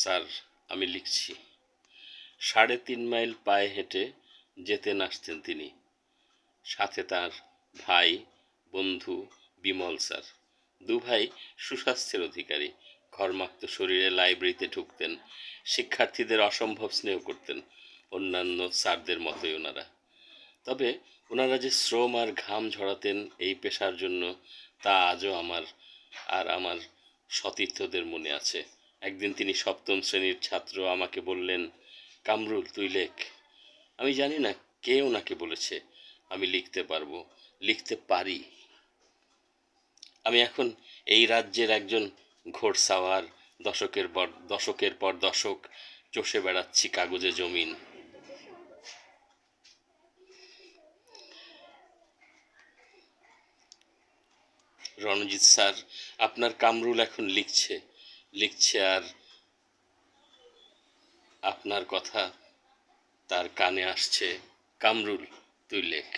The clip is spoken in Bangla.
স্যার, আমি লিখছি। সাড়ে তিন মাইল পায়ে হেঁটে যেতেন আসতেন তিনি। সাথে তার ভাই, বন্ধু বিমল স্যার। দু ভাই সুস্বাস্থ্যের অধিকারী। ঘরমাক্ত শরীরে লাইব্রেরিতে ঢুকতেন। শিক্ষার্থীদের অসম্ভব স্নেহ করতেন অন্যান্য স্যারদের মতোই ওনারা। তবে ওনারা যে শ্রম আর ঘাম ঝরাতেন এই পেশার জন্য তা আজও আমার আর আমার সতীর্থদের মনে আছে। একদিন তিনি সপ্তম শ্রেণির ছাত্র আমাকে বললেন, কামরুল, তুই লেখ। আমি জানি না কে ওনাকে বলেছে, আমি লিখতে পারব, লিখতে পারি। আমি এখন এই রাজ্যের একজন ঘোড়সাওয়ার, দশকের পর দশকের পর দশক চষে বেড়াচ্ছি কাগজে জমিন। রণজিৎ স্যার, আপনার কামরুল এখন লিখছে। লিখছে আর আপনার কথা তার কানে আসছে। কামরুল তুই লেখ।